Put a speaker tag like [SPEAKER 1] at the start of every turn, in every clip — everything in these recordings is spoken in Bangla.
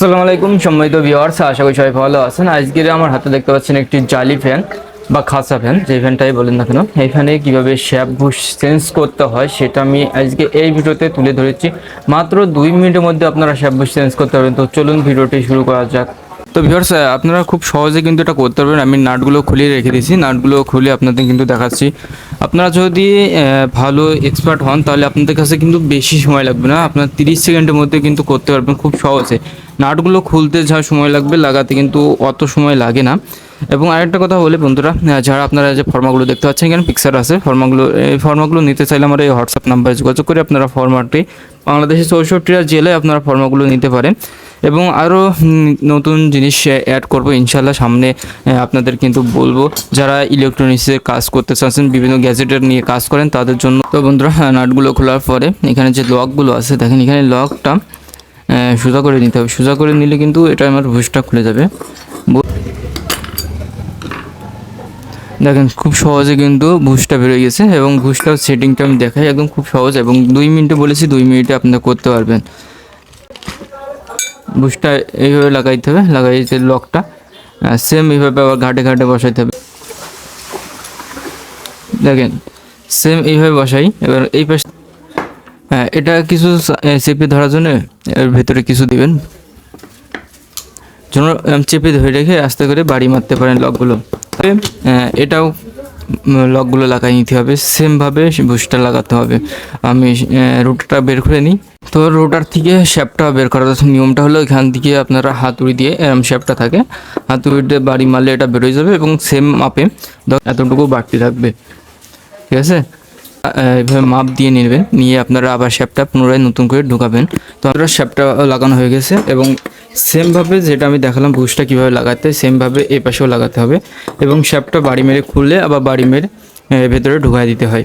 [SPEAKER 1] আসসালামু আলাইকুম, সম্মানিত ভিউয়ার্স আশা করি সবাই ভালো আছেন। আজকের আমার হাতে দেখতে পাচ্ছেন একটি জালি ফ্যান বা খাসা ফ্যান যে ফ্যানটাই বলেন না কেন। এই ফ্যানে কীভাবে শ্যাপ বুশ চেঞ্জ করতে হয় সেটা আমি আজকে এই ভিডিওতে তুলে ধরেছি। মাত্র দুই মিনিটের মধ্যে আপনারা শ্যাপ বুশ চেঞ্জ করতে পারবেন। তো চলুন ভিডিওটি শুরু করা যাক। তো ভিউয়ার্স আপনারা খুব সহজে কিন্তু এটা করতে পারবেন। আমি নাটগুলো খুলে রেখে দিয়েছি। নাটগুলো খুলে আপনাদের কিন্তু দেখাচ্ছি। আপনারা যদি ভালো এক্সপার্ট হন, তাহলে আপনাদের কাছে কিন্তু বেশি সময় লাগবে না। আপনার তিরিশ সেকেন্ডের মধ্যে কিন্তু করতে পারবেন খুব সহজে। নাটগুলো খুলতে যা সময় লাগবে, লাগাতে কিন্তু অত সময় লাগে না। এবং আরেকটা কথা বলে বন্ধুরা যারা আপনারা যে ফর্মাগুলো দেখতে পাচ্ছেন এখানে পিকচার আছে, ফর্মাগুলো, এই ফর্মাগুলো নিতে চাইলে আমার এই হোয়াটসঅ্যাপ নাম্বারে যোগাযোগ করে আপনারা ফর্মাটি বাংলাদেশের চৌষট্টিটা জেলায় আপনারা ফর্মাগুলো নিতে পারেন। এবং আরও নতুন জিনিস অ্যাড করব ইনশাল্লাহ সামনে আপনাদের কিন্তু বলব, যারা ইলেকট্রনিক্সের কাজ করতে চাচ্ছেন, বিভিন্ন গ্যাজেটের নিয়ে কাজ করেন, তাদের জন্য। তো বন্ধুরা নাটগুলো খোলার পরে, এখানে যে লকগুলো আছে, দেখেন এখানে লকটা সোজা করে নিতে হবে। সোজা করে নিলে কিন্তু এটা আমার ভুসটা খুলে যাবে বু- দেখেন, খুব সহজে কিন্তু ভুসটা বেরোয় গেছে এবং ভুসটার সেটিংটা আমি দেখাই একদম খুব সহজ এবং দুই মিনিটে বলেছি, দুই মিনিটে আপনারা করতে পারবেন। বুশটা এইভাবে লাগাইতে হবে লাগাইতে লকটা সেম এইভাবে আবার ঘাটে ঘাটে বসাইতে হবে। দেখেন সেম এইভাবে বসাই, এবার এই পাশে হ্যাঁ এটা কিছু চেপে ধরার জন্য এর ভেতরে কিছু দিবেন। যেন চেপে ধরে রেখে আস্তে করে বাড়ি মারতে পারেন লকগুলো। এটাও লকগুলো লাগাই নিতে হবে। সেমভাবে বুশটা লাগাতে হবে। আমি রুটটা বের করে নিই। তো রোটার থেকে শ্যাপটা বের করার নিয়মটা হলো এখান থেকে আপনারা হাতুড়ি দিয়ে এরম শ্যাপটা থাকে। হাতুড়ি দিয়ে বাড়ি মারলে এটা বেরোয় যাবে এবং সেম মাপে এতটুকু বাড়তি থাকবে। ঠিক আছে? এভাবে মাপ দিয়ে নেবেন। নিয়ে আপনারা আবার শ্যাপটা পুনরায় নতুন করে ঢুকাবেন। তো আপনারা শ্যাপটা লাগানো হয়ে গেছে এবং সেমভাবে যেটা আমি দেখালাম বুশটা কীভাবে লাগাতে, সেমভাবে এ পাশেও লাগাতে হবে এবং শ্যাপটা বাড়ি মেরে খুললে আবার বাড়ি মেরে ভেতরে ঢুকাই দিতে হয়।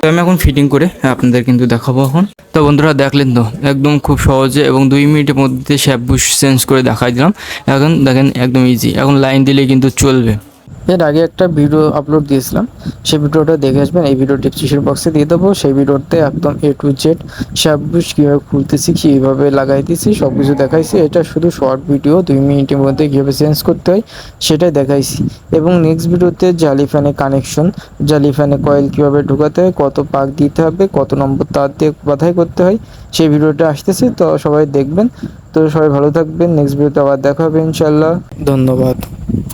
[SPEAKER 1] তো আমি এখন ফিটিং করে আপনাদের কিন্তু দেখাবো এখন। তো বন্ধুরা দেখলেন তো, একদম খুব সহজে এবং দুই মিনিটের মধ্যে শ্যাপ বুশ চেঞ্জ করে দেখাই দিলাম। এখন দেখেন একদম ইজি এখন লাইন দিলেই কিন্তু চলবে।
[SPEAKER 2] এর আগে একটা ভিডিও আপলোড দিয়েছিলাম, সেই ভিডিওটা দেখে আসবেন। এই ভিডিও ডিসক্রিপশন বক্সে দিয়ে দেবো। সেই ভিডিওতে একদম এ টু জেড শ্যাবুস কীভাবে খুলতেছি, কীভাবে লাগাইতেছি সব কিছু দেখাইছি। এটা শুধু শর্ট ভিডিও দুই মিনিটের মধ্যে কীভাবে চেঞ্জ করতে হয়, সেটাই দেখাইছি। এবং নেক্সট ভিডিওতে জালি ফ্যানে কানেকশন জালি ফ্যানে কয়েল কীভাবে ঢুকাতে হয়, কত পাক দিতে হবে, কত নম্বর তার দিয়ে বাধাই করতে হয়, সেই ভিডিওটা আসতেছে। তো সবাই দেখবেন। তো সবাই ভালো থাকবেন। নেক্সট ভিডিওতে আবার দেখা হবে ইনশাল্লাহ ধন্যবাদ।